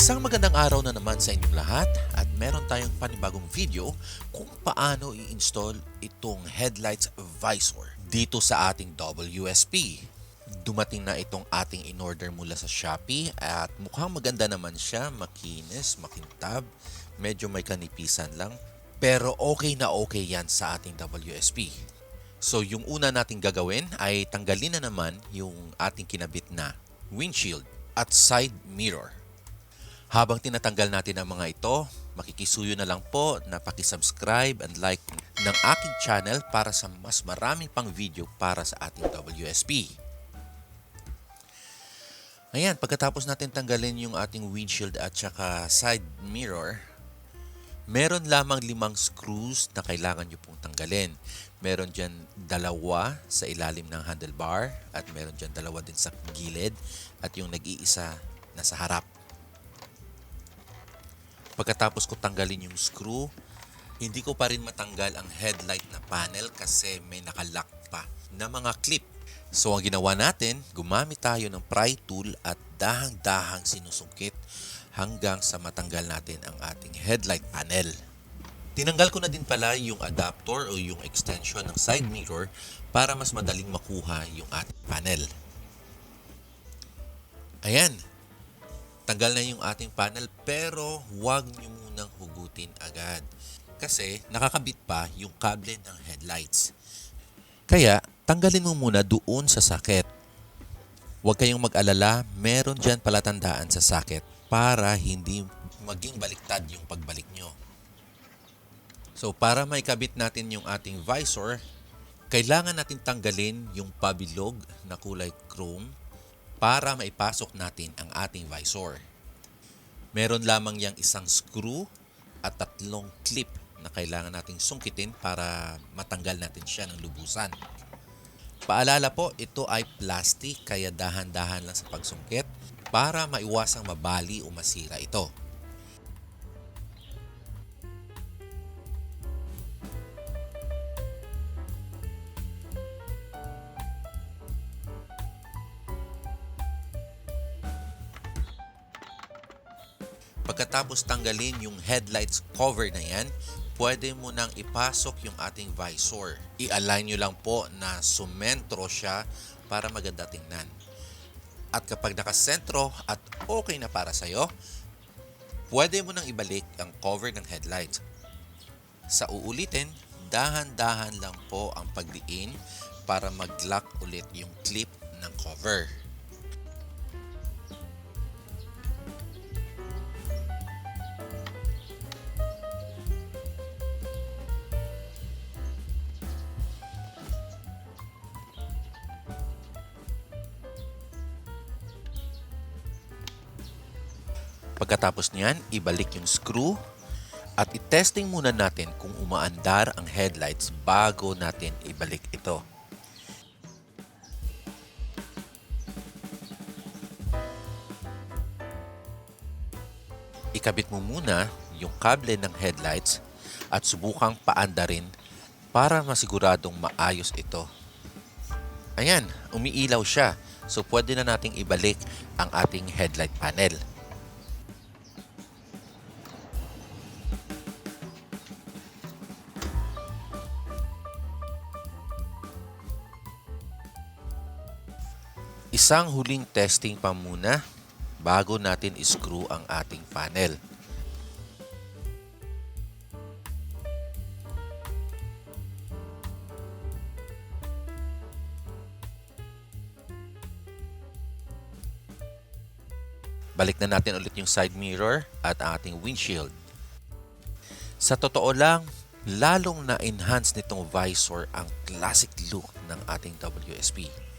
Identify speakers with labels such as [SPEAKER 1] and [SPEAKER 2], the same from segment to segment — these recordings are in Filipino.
[SPEAKER 1] Isang magandang araw na naman sa inyong lahat at meron tayong panibagong video kung paano i-install itong headlights visor dito sa ating WSP. Dumating na itong ating in-order mula sa Shopee at mukhang maganda naman siya, makinis, makintab, medyo may kanipisan lang. Pero okay na okay yan sa ating WSP. So yung una nating gagawin ay tanggalin na naman yung ating kinabit na windshield at side mirror. Habang tinatanggal natin ang mga ito, makikisuyo na lang po na pakisubscribe and like ng aking channel para sa mas maraming pang video para sa ating WSP. Ayan, pagkatapos natin tanggalin yung ating windshield at saka side mirror, meron lamang limang screws na kailangan nyo pong tanggalin. Meron dyan dalawa sa ilalim ng handlebar at meron dyan dalawa din sa gilid at yung nag-iisa nasa harap. Pagkatapos ko tanggalin yung screw, hindi ko pa rin matanggal ang headlight na panel kasi may nakalock pa na mga clip. So ang ginawa natin, gumamit tayo ng pry tool at dahang-dahang sinusungkit hanggang sa matanggal natin ang ating headlight panel. Tinanggal ko na din pala yung adapter o yung extension ng side mirror para mas madaling makuha yung ating panel. Ayan, tanggal na yung ating panel pero huwag nyo munang hugutin agad kasi nakakabit pa yung kable ng headlights. Kaya tanggalin mo muna doon sa socket. Huwag kayong mag-alala, meron dyan palatandaan sa socket para hindi maging baliktad yung pagbalik nyo. So para maikabit natin yung ating visor, kailangan natin tanggalin yung pabilog na kulay chrome para maipasok natin ang ating visor. Meron lamang yang isang screw at tatlong clip na kailangan nating sungkitin para matanggal natin siya ng lubusan. Paalala po, ito ay plastic kaya dahan-dahan lang sa pagsungkit para maiwasang mabali o masira ito. Pagkatapos tanggalin yung headlights cover na yan, pwede mo nang ipasok yung ating visor. I-align nyo lang po na sumentro siya para maganda tingnan. At kapag nakasentro at okay na para sa'yo, pwede mo nang ibalik ang cover ng headlights. Sa uulitin, dahan-dahan lang po ang pagdiin para mag-lock ulit yung clip ng cover. Pagkatapos niyan, ibalik yung screw at i-testing muna natin kung umaandar ang headlights bago natin ibalik ito. Ikabit mo muna yung kable ng headlights at subukang paandarin para masiguradong maayos ito. Ayan, umiilaw siya. So pwede na nating ibalik ang ating headlight panel. Isang huling testing pa muna bago natin screw ang ating panel. Balik na natin ulit yung side mirror at ating windshield. Sa totoo lang, lalong na-enhance nitong visor ang classic look ng ating WSP.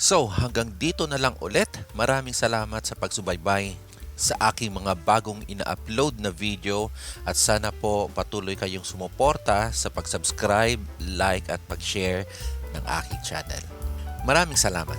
[SPEAKER 1] So, hanggang dito na lang ulit. Maraming salamat sa pagsubaybay sa aking mga bagong ina-upload na video at sana po patuloy kayong sumuporta sa pag-subscribe, like at pag-share ng aking channel. Maraming salamat.